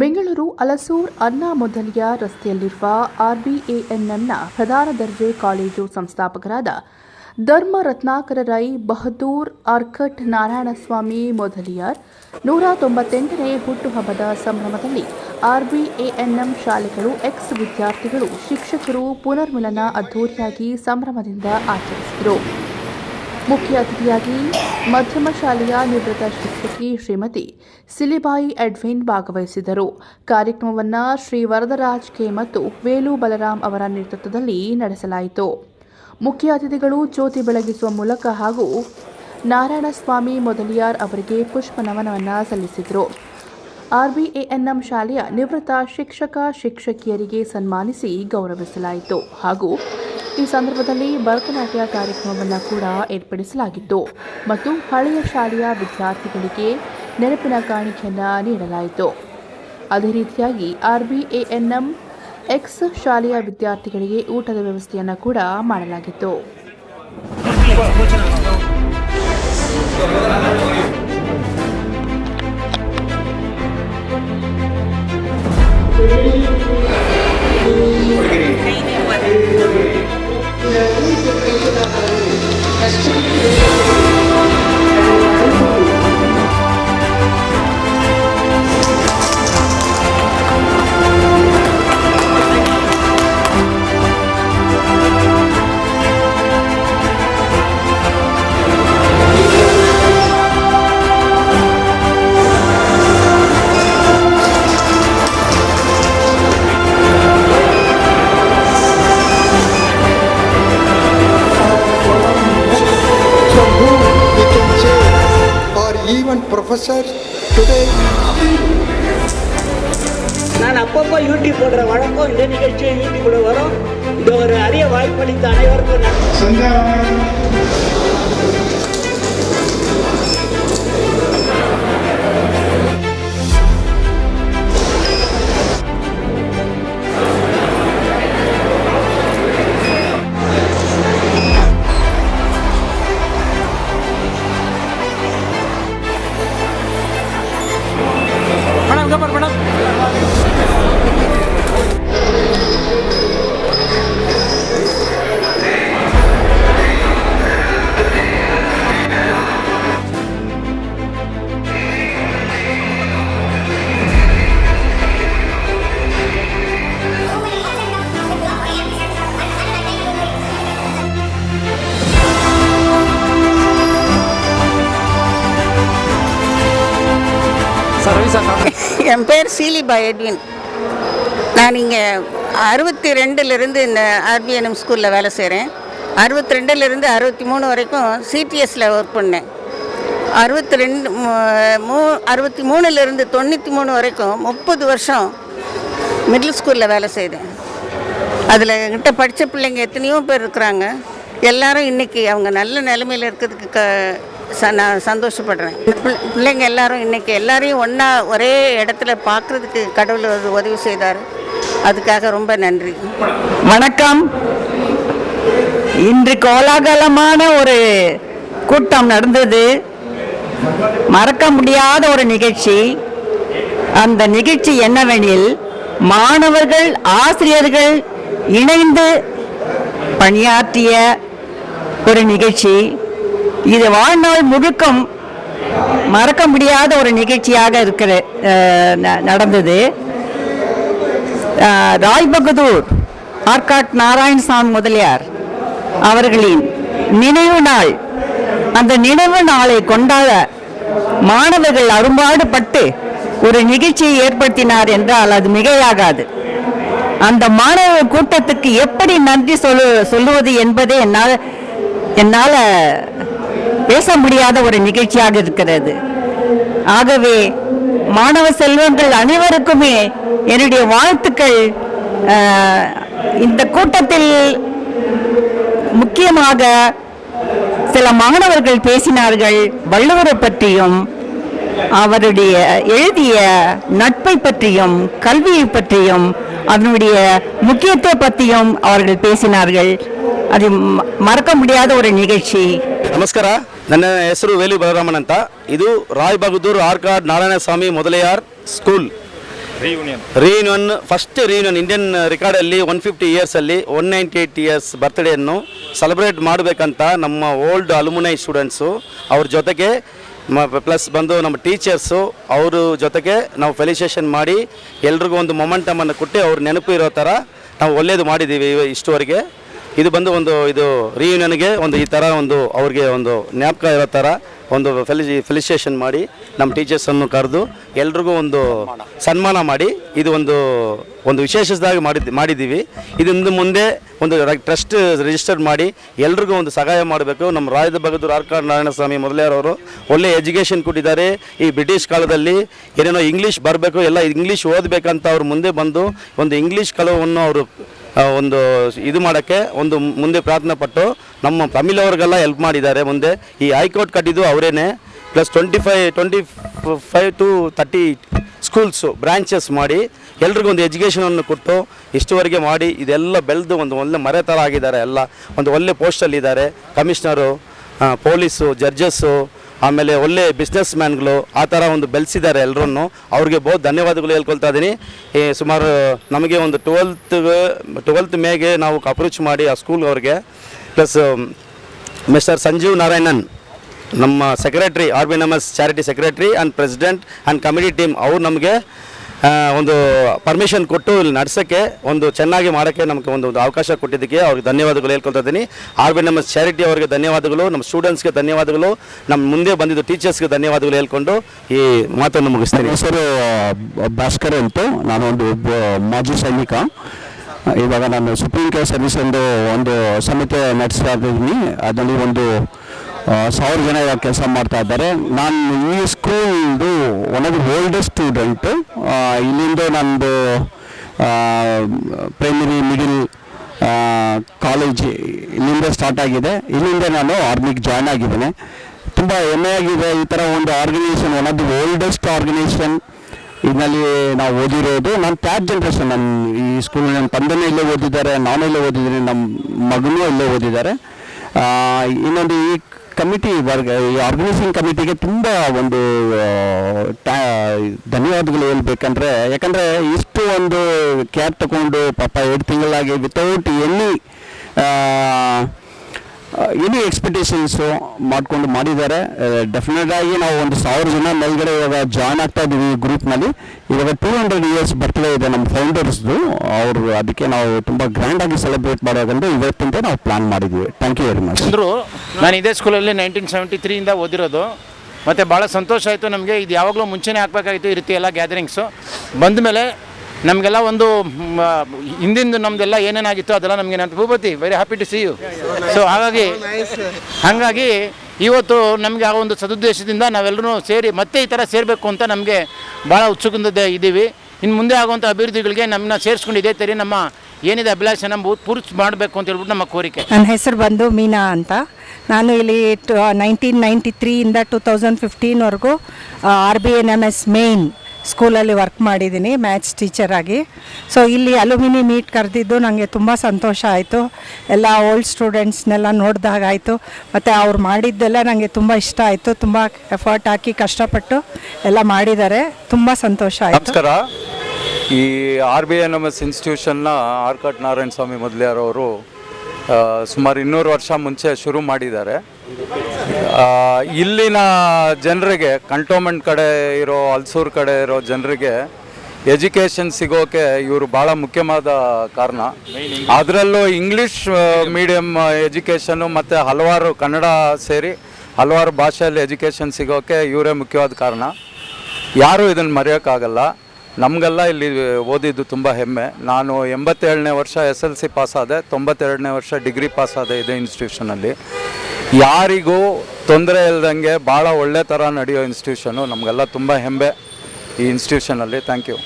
ಬೆಂಗಳೂರು ಅಲಸೂರ್ ಅನ್ನಾ ಮೊದಲಿಯ ರಸ್ತೆಯಲ್ಲಿರುವ ಆರ್ಬಿಎಎನ್ಎಂನ ಪ್ರಧಾನ ದರ್ಜೆ ಕಾಲೇಜು ಸಂಸ್ಥಾಪಕರಾದ ಧರ್ಮ ರತ್ನಾಕರ ರೈ, ಬಹದ್ದೂರ್ ಆರ್ಕಟ್ ನಾರಾಯಣಸ್ವಾಮಿ ಮೊದಲಿಯಾರ್. ನೂರ ತೊಂಬತ್ತೆಂಟನೇ ಹುಟ್ಟುಹಬ್ಬದ ಸಂಭ್ರಮದಲ್ಲಿ ಆರ್ಬಿಎಎನ್ಎಂ ಶಾಲೆಗಳು ಎಕ್ಸ್ ವಿದ್ಯಾರ್ಥಿಗಳು ಶಿಕ್ಷಕರು ಪುನರ್ಮಿಲನ ಅದ್ದೂರಿಯಾಗಿ ಸಂಭ್ರಮದಿಂದ ಆಚರಿಸಿದರು. ಮುಖ್ಯ ಅತಿಥಿಯಾಗಿ ಮಧ್ಯಮ ಶಾಲೆಯ ನಿವೃತ್ತ ಶಿಕ್ಷಕಿ ಶ್ರೀಮತಿ ಸಿಲಿಬಾಯಿ ಅಡ್ವಿನ್ ಭಾಗವಹಿಸಿದರು. ಕಾರ್ಯಕ್ರಮವನ್ನು ಶ್ರೀ ವರದರಾಜ್ ಕೆ ಮತ್ತು ವೇಲು ಬಲರಾಮ್ ಅವರ ನೇತೃತ್ವದಲ್ಲಿ ನಡೆಸಲಾಯಿತು. ಮುಖ್ಯ ಅತಿಥಿಗಳು ಜ್ಯೋತಿ ಬೆಳಗಿಸುವ ಮೂಲಕ ಹಾಗೂ ನಾರಾಯಣಸ್ವಾಮಿ ಮೊದಲಿಯಾರ್ ಅವರಿಗೆ ಪುಷ್ಪ ನಮನವನ್ನು ಸಲ್ಲಿಸಿದರು. ಆರ್ಬಿಎಎನ್ಎಂ ಶಾಲೆಯ ನಿವೃತ್ತ ಶಿಕ್ಷಕ ಶಿಕ್ಷಕಿಯರಿಗೆ ಸನ್ಮಾನಿಸಿ ಗೌರವಿಸಲಾಯಿತು ಹಾಗೂ ಈ ಸಂದರ್ಭದಲ್ಲಿ ಭರತನಾಟ್ಯ ಕಾರ್ಯಕ್ರಮವನ್ನು ಕೂಡ ಏರ್ಪಡಿಸಲಾಗಿತ್ತು ಮತ್ತು ಹಳೆಯ ಶಾಲೆಯ ವಿದ್ಯಾರ್ಥಿಗಳಿಗೆ ನೆನಪಿನ ಕಾಣಿಕೆಯನ್ನು ನೀಡಲಾಯಿತು. ಅದೇ ರೀತಿಯಾಗಿ ಆರ್ಬಿಎಎನ್ಎಂ ಎಕ್ಸ್ ಶಾಲೆಯ ವಿದ್ಯಾರ್ಥಿಗಳಿಗೆ ಊಟದ ವ್ಯವಸ್ಥೆಯನ್ನು ಕೂಡ ಮಾಡಲಾಗಿತ್ತು. Even professors today. நான் அப்பப்போ யூடியூப் போடுற வழக்கம் இந்த நிகழ்ச்சியை யூடியூப்ல வரும். இது ஒரு அரிய வாய்ப்பளித்த அனைவருக்கும் நன்றி. என் பேர் சீலிபா எட்வின். நான் இங்கே அறுபத்தி ரெண்டுலேருந்து இந்த ஆர்பிஎன்எம் ஸ்கூலில் வேலை செய்கிறேன் அறுபத்தி ரெண்டுலேருந்து அறுபத்தி மூணு வரைக்கும் சிடிஎஸில் ஒர்க் பண்ணேன். அறுபத்தி ரெண்டு மூ அறுபத்தி மூணுலேருந்து தொண்ணூற்றி மூணு வரைக்கும் முப்பது வருஷம் மிடில் ஸ்கூலில் வேலை செய்தேன். அதில் என்கிட்ட படித்த பிள்ளைங்க எத்தனையோ பேர் இருக்கிறாங்க. எல்லாரும் இன்றைக்கி அவங்க நல்ல நிலமையில் இருக்கிறதுக்கு க ச நான் சந்தோஷப்படுறேன். பிள்ளைங்க எல்லாரும் இன்றைக்கி எல்லாரையும் ஒன்றா ஒரே இடத்துல பார்க்குறதுக்கு கடவுள் உதவி செய்தார். அதுக்காக ரொம்ப நன்றி. வணக்கம். இன்று கோலாகலமான ஒரு கூட்டம் நடந்தது. மறக்க முடியாத ஒரு நிகழ்ச்சி. அந்த நிகழ்ச்சி என்னவெனில் மாணவர்கள் ஆசிரியர்கள் இணைந்து பணியாற்றிய ஒரு நிகழ்ச்சி. இது வாழ்நாள் முழுக்கம் மறக்க முடியாத ஒரு நிகழ்ச்சியாக இருக்கிற ந- நடந்தது. ராய் பகதூர் ஆர்காட் நாராயணசாமி முதலியார் அவர்களின் நினைவு நாள். அந்த நினைவு நாளை கொண்டாட மாணவர்கள் அரும்பாடுபட்டு ஒரு நிகழ்ச்சியை ஏற்படுத்தினார் என்றால் அது மிகையாகாது. அந்த மாணவ கூட்டத்துக்கு எப்படி நன்றி சொல்லு சொல்லுவது என்பதே என்னால் என்னால் பேச முடியாத ஒரு நிகழ்ச்சியாக இருக்கிறது. ஆகவே மாணவ செல்வங்கள் அனைவருக்குமே என்னுடைய வாழ்த்துக்கள். இந்த கூட்டத்தில் முக்கியமாக சில மாணவர்கள் பேசினார்கள் வள்ளுவரை பற்றியும் அவருடைய எழுதிய நட்பை பற்றியும் கல்வியை பற்றியும் அதனுடைய முக்கியத்தை பற்றியும் அவர்கள் பேசினார்கள். அது மறக்க முடியாத ஒரு நிகழ்ச்சி. நமஸ்காரம் ನನ್ನ ಹೆಸರು ವೇಲು ಬಲರಾಮನ್ ಅಂತ. ಇದು Rai Bahadur Arcot Narayana Swami Mudaliar school. Reunion first reunion Indian ರೆಕಾರ್ಡಲ್ಲಿ one fifty ಇಯರ್ಸಲ್ಲಿ ಒನ್ ನೈಂಟಿ ಏಯ್ಟ್ ಇಯರ್ಸ್ ಬರ್ತ್ಡೇಯನ್ನು ಸೆಲೆಬ್ರೇಟ್ ಮಾಡಬೇಕಂತ ನಮ್ಮ ಓಲ್ಡ್ ಅಲುಮುನೈ ಸ್ಟೂಡೆಂಟ್ಸು ಅವ್ರ ಜೊತೆಗೆ ಪ್ಲಸ್ ಬಂದು ನಮ್ಮ ಟೀಚರ್ಸು ಅವ್ರ ಜೊತೆಗೆ ನಾವು ಫೆಲಿಸೇಷನ್ ಮಾಡಿ ಎಲ್ರಿಗೂ ಒಂದು ಮೊಮೆಂಟಮನ್ನು ಕೊಟ್ಟು ಅವ್ರ ನೆನಪು ಇರೋ ಥರ ನಾವು ಒಳ್ಳೇದು ಮಾಡಿದ್ದೀವಿ ಇಷ್ಟುವರೆಗೆ. ಇದು ಬಂದು ಒಂದು ಇದು ರಿಯೂನಿಯನ್ಗೆ ಒಂದು ಈ ಥರ ಒಂದು ಅವ್ರಿಗೆ ಒಂದು ಜ್ಞಾಪಕ ಇರೋ ಥರ ಒಂದು ಫೆಲಿ ಫೆಲಿಸಿಯೇಷನ್ ಮಾಡಿ ನಮ್ಮ ಟೀಚರ್ಸನ್ನು ಕರೆದು ಎಲ್ರಿಗೂ ಒಂದು ಸನ್ಮಾನ ಮಾಡಿ ಇದು ಒಂದು ಒಂದು ವಿಶೇಷದಾಗಿ ಮಾಡಿದ್ದು, ಮಾಡಿದ್ದೀವಿ. ಇದರಿಂದ ಮುಂದೆ ಒಂದು ಟ್ರಸ್ಟ್ ರಿಜಿಸ್ಟರ್ ಮಾಡಿ ಎಲ್ರಿಗೂ ಒಂದು ಸಹಾಯ ಮಾಡಬೇಕು. ನಮ್ಮ ರಾಯದ ಬಗದೂರ್ ಆರ್ಕಾಡ್ ನಾರಾಯಣ ಸ್ವಾಮಿ ಮೊದಲೇರವರು ಒಳ್ಳೆ ಎಜುಕೇಷನ್ ಕೊಟ್ಟಿದ್ದಾರೆ. ಈ ಬ್ರಿಟಿಷ್ ಕಾಲದಲ್ಲಿ ಏನೇನೋ ಇಂಗ್ಲೀಷ್ ಬರಬೇಕು, ಎಲ್ಲ ಇಂಗ್ಲೀಷ್ ಓದಬೇಕಂತ ಅವ್ರು ಮುಂದೆ ಬಂದು ಒಂದು ಇಂಗ್ಲೀಷ್ ಕಲವನ್ನು ಅವರು ಒಂದು ಇದು ಮಾಡೋಕ್ಕೆ ಒಂದು ಮುಂದೆ ಪ್ರಾರ್ಥನೆ ಪಟ್ಟು ನಮ್ಮ ತಮಿಳ್ ಅವ್ರಿಗೆಲ್ಲ ಹೆಲ್ಪ್ ಮಾಡಿದ್ದಾರೆ ಮುಂದೆ. ಈ ಹೈಕೋರ್ಟ್ ಕಟ್ಟಿದ್ದು ಅವರೇನೆ. Plus twenty five twenty five to thirty schools branches ಮಾಡಿ ಎಲ್ರಿಗೂ ಒಂದು ಎಜುಕೇಷನನ್ನು ಕೊಟ್ಟು ಇಷ್ಟುವರೆಗೆ ಮಾಡಿ ಇದೆಲ್ಲ ಬೆಳೆದು ಒಂದು ಒಳ್ಳೆ ಮರೆ ಥರ ಆಗಿದ್ದಾರೆ ಎಲ್ಲ. ಒಂದು ಒಳ್ಳೆ ಪೋಸ್ಟಲ್ಲಿದ್ದಾರೆ ಕಮಿಷ್ನರು ಪೊಲೀಸು ಜಡ್ಜಸ್ಸು ಆಮೇಲೆ ಒಳ್ಳೆ ಬಿಸ್ನೆಸ್ ಮ್ಯಾನ್ಗಳು ಆ ಥರ ಒಂದು ಬೆಳೆಸಿದ್ದಾರೆ ಎಲ್ಲರನ್ನು ಅವ್ರಿಗೆ ಬಹು ಧನ್ಯವಾದಗಳು ಹೇಳ್ಕೊಳ್ತಾ ಇದ್ದೀನಿ ಈ ಸುಮಾರು ನಮಗೆ ಒಂದು ಟ್ವೆಲ್ತ್ ಟ್ವೆಲ್ತ್ ಮೇಗೆ ನಾವು ಅಪ್ರೋಚ್ ಮಾಡಿ ಆ ಸ್ಕೂಲ್ ಅವ್ರಿಗೆ. ಪ್ಲಸ್ ಮಿಸ್ಟರ್ ಸಂಜೀವ್ ನಾರಾಯಣನ್, ನಮ್ಮ secretary R B N M S charity secretary and president and committee team ಅವ್ರು ನಮಗೆ ಒಂದು ಪರ್ಮಿಷನ್ ಕೊಟ್ಟು ಇಲ್ಲಿ ನಡೆಸೋಕ್ಕೆ, ಒಂದು ಚೆನ್ನಾಗಿ ಮಾಡೋಕ್ಕೆ ನಮಗೆ ಒಂದು ಒಂದು ಅವಕಾಶ ಕೊಟ್ಟಿದ್ದಕ್ಕೆ ಅವ್ರಿಗೆ ಧನ್ಯವಾದಗಳು ಹೇಳ್ಕೊಳ್ತಾ ಇದ್ದೀನಿ. ಆರ್ ಬಿ ನಮ್ಮ ಚಾರಿಟಿ ಅವರಿಗೆ ಧನ್ಯವಾದಗಳು, ನಮ್ಮ ಸ್ಟೂಡೆಂಟ್ಸ್ಗೆ ಧನ್ಯವಾದಗಳು, ನಮ್ಮ ಮುಂದೆ ಬಂದಿದ್ದು ಟೀಚರ್ಸ್ಗೆ ಧನ್ಯವಾದಗಳು ಹೇಳ್ಕೊಂಡು ಈ ಮಾತನ್ನು ಮುಗಿಸ್ತೀನಿ. ಹೆಸರು ಭಾಸ್ಕರ್ ಅಂತ ನಾನು ಒಂದು ಒಬ್ಬ ಮಾಜಿ ಸೈನಿಕ. ಇವಾಗ ನಾನು ಸುಪ್ರೀಂ ಕೋರ್ಟ್ ಸರ್ವಿಸ್ ಒಂದು ಒಂದು ಸಮಿತಿ ನಡೆಸ್ತಾ ಇದ್ದೀನಿ. ಅದರಲ್ಲಿ ಒಂದು ಸಾವಿರ ಜನ ಇವಾಗ ಕೆಲಸ ಮಾಡ್ತಾ ಇದ್ದಾರೆ. ನಾನು ಈ ಸ್ಕೂಲ್ದು one of the oldest student ಇಲ್ಲಿಂದ ನಂದು ಪ್ರೈಮರಿ ಮಿಡಿಲ್ ಕಾಲೇಜ್ ಇಲ್ಲಿಂದ ಸ್ಟಾರ್ಟ್ ಆಗಿದೆ. ಇಲ್ಲಿಂದ ನಾನು ಆರ್ಮಿಗೆ ಜಾಯ್ನ್ ಆಗಿದ್ದೇನೆ. ತುಂಬ ಹೆಮ್ಮೆಯಾಗಿದೆ. ಈ ಥರ ಒಂದು organisation one of the oldest organisation ಇದರಲ್ಲಿ ನಾವು ಓದಿರೋದು. ನಾನು ಥರ್ಡ್ ಜನ್ರೇಷನ್ ನನ್ನ ಈ ಸ್ಕೂಲ್ ನನ್ನ ತಂದೆನೂ ಇಲ್ಲೇ ಓದಿದ್ದಾರೆ, ನಾನು ಇಲ್ಲೇ ಓದಿದ್ದೀನಿ ನಮ್ಮ ಮಗನೂ ಇಲ್ಲೇ ಓದಿದ್ದಾರೆ. ಇನ್ನೊಂದು ಈ ಕಮಿಟಿ ವರ್ಗ, ಈ ಆರ್ಗನೈಸಿಂಗ್ ಕಮಿಟಿಗೆ ತುಂಬ ಒಂದು ಧನ್ಯವಾದಗಳು ಹೇಳ್ಬೇಕಂದ್ರೆ, ಯಾಕಂದರೆ ಇಷ್ಟು ಒಂದು ಕ್ಯಾಬ್ ತಗೊಂಡು ಪಾಪ ಎರಡು ತಿಂಗಳಾಗಿ ವಿತೌಟ್ ಎನಿ ಎನಿ ಎಕ್ಸ್ಪೆಕ್ಟೇಷನ್ಸು ಮಾಡಿಕೊಂಡು ಮಾಡಿದ್ದಾರೆ? ಡೆಫಿನೆಟ್ ಆಗಿ ನಾವು ಒಂದು ಸಾವಿರ ಜನ ಮೇಲ್ಗಡೆ ಇವಾಗ ಜಾಯ್ನ್ ಆಗ್ತಾ ಇದ್ದೀವಿ ಈ ಗ್ರೂಪ್ನಲ್ಲಿ ಇವಾಗ ಟೂ ಹಂಡ್ರೆಡ್ ಇಯರ್ಸ್ ಬರ್ತ್ಡೇ ಇದೆ ನಮ್ಮ ಫೌಂಡರ್ಸ್ದು ಅವರು ಅದಕ್ಕೆ ನಾವು ತುಂಬ ಗ್ರ್ಯಾಂಡಾಗಿ ಸೆಲೆಬ್ರೇಟ್ ಮಾಡೋದಂದ್ರೆ ಇವತ್ತಿಂದ ನಾವು ಪ್ಲಾನ್ ಮಾಡಿದ್ದೀವಿ. ಥ್ಯಾಂಕ್ ಯು ವೆರಿ ಮಚ್ ಅಂದರು, ನಾನು ಇದೇ ಸ್ಕೂಲಲ್ಲಿ ನೈನ್ಟೀನ್ ಸೆವೆಂಟಿ ತ್ರೀಯಿಂದ ಓದಿರೋದು. ಮತ್ತು ಭಾಳ ಸಂತೋಷ ಆಯಿತು ನಮಗೆ. ಇದು ಯಾವಾಗಲೂ ಮುಂಚೆನೇ ಹಾಕ್ಬೇಕಾಗಿತ್ತು ಈ ರೀತಿ ಎಲ್ಲ ಗ್ಯಾದರಿಂಗ್ಸು ಬಂದ ಮೇಲೆ ನಮಗೆಲ್ಲ ಒಂದು ಹಿಂದಿಂದು ನಮ್ಮದೆಲ್ಲ ಏನೇನಾಗಿತ್ತು ಅದೆಲ್ಲ ನಮಗೆ ನಾನು Bhupathi very happy to see you so ಹಾಗಾಗಿ ಹಾಗಾಗಿ ಇವತ್ತು ನಮಗೆ ಆ ಒಂದು ಸದುದ್ದೇಶದಿಂದ ನಾವೆಲ್ಲರೂ ಸೇರಿ ಮತ್ತೆ ಈ ಥರ ಸೇರಬೇಕು ಅಂತ ನಮಗೆ ಭಾಳ ಉತ್ಸುಕದಿಂದ ಇದ್ದೀವಿ. ಇನ್ನು ಮುಂದೆ ಆಗುವಂಥ ಅಭಿವೃದ್ಧಿಗಳಿಗೆ ನಮ್ಮನ್ನ ಸೇರಿಸ್ಕೊಂಡು ಇದೇ ಥರ ನಮ್ಮ ಏನಿದೆ ಅಭಿಲಾಷೆ ನಮ್ಮ ಪೂರ್ತಿ ಮಾಡಬೇಕು ಅಂತ ಹೇಳ್ಬಿಟ್ಟು ನಮ್ಮ ಕೋರಿಕೆ. ನನ್ನ ಹೆಸರು ಬಂದು ಮೀನಾ ಅಂತ. ನಾನು ಇಲ್ಲಿ ನೈನ್ಟೀನ್ ನೈಂಟಿ ತ್ರೀಯಿಂದ two thousand ಫಿಫ್ಟೀನ್ವರೆಗೂ R B N M S main ಸ್ಕೂಲಲ್ಲಿ ವರ್ಕ್ ಮಾಡಿದ್ದೀನಿ, ಮ್ಯಾಥ್ಸ್ ಟೀಚರಾಗಿ ಸೊ ಇಲ್ಲಿ ಅಲುಮಿನಿ ಮೀಟ್ ಕರೆದಿದ್ದು ನನಗೆ ತುಂಬ ಸಂತೋಷ ಆಯಿತು. ಎಲ್ಲ ಓಲ್ಡ್ ಸ್ಟೂಡೆಂಟ್ಸ್ನೆಲ್ಲ ನೋಡಿದಾಗಾಯಿತು ಮತ್ತು ಅವ್ರು ಮಾಡಿದ್ದೆಲ್ಲ ನನಗೆ ತುಂಬ ಇಷ್ಟ ಆಯಿತು. ತುಂಬ ಎಫರ್ಟ್ ಹಾಕಿ ಕಷ್ಟಪಟ್ಟು ಎಲ್ಲ ಮಾಡಿದ್ದಾರೆ. ತುಂಬ ಸಂತೋಷ ಆಯಿತು. ನಮಸ್ಕಾರ. ಈ R B N M S ಇನ್ಸ್ಟಿಟ್ಯೂಷನ್ನ Arcot Narayana Swami ಮೊದಲಿಯಾರವರು ಸುಮಾರು ಇನ್ನೂರು ವರ್ಷ ಮುಂಚೆ ಶುರು ಮಾಡಿದ್ದಾರೆ. ಇಲ್ಲಿನ ಜನರಿಗೆ ಕಂಟೋನ್ಮೆಂಟ್ ಕಡೆ ಇರೋ ಹಲ್ಸೂರು ಕಡೆ ಇರೋ ಜನರಿಗೆ ಎಜುಕೇಷನ್ ಸಿಗೋಕೆ ಇವರು ಭಾಳ ಮುಖ್ಯವಾದ ಕಾರಣ. ಅದರಲ್ಲೂ ಇಂಗ್ಲೀಷ್ ಮೀಡಿಯಮ್ ಎಜುಕೇಷನ್ನು ಮತ್ತು ಹಲವಾರು ಕನ್ನಡ ಸೇರಿ ಹಲವಾರು ಭಾಷೆಯಲ್ಲಿ ಎಜುಕೇಷನ್ ಸಿಗೋಕೆ ಇವರೇ ಮುಖ್ಯವಾದ ಕಾರಣ. ಯಾರೂ ಇದನ್ನು ಮರೆಯೋಕ್ಕಾಗಲ್ಲ. ನಮಗೆಲ್ಲ ಇಲ್ಲಿ ಓದಿದ್ದು ತುಂಬ ಹೆಮ್ಮೆ. ನಾನು ಎಂಬತ್ತೇಳನೇ ವರ್ಷ ಎಸ್ ಎಲ್ ಸಿ ಪಾಸಾದೆ ತೊಂಬತ್ತೆರಡನೇ ವರ್ಷ ಡಿಗ್ರಿ ಪಾಸಾದೆ ಇದೇ ಇನ್ಸ್ಟಿಟ್ಯೂಷನಲ್ಲಿ ಯಾರಿಗೂ ತೊಂದರೆ ಇಲ್ದಂಗೆ ಭಾಳ ಒಳ್ಳೆ ಥರ ನಡೆಯೋ ಇನ್ಸ್ಟಿಟ್ಯೂಷನು ನಮಗೆಲ್ಲ ತುಂಬ ಹೆಮ್ಮೆ ಈ ಇನ್ಸ್ಟಿಟ್ಯೂಷನಲ್ಲಿ ಥ್ಯಾಂಕ್ ಯು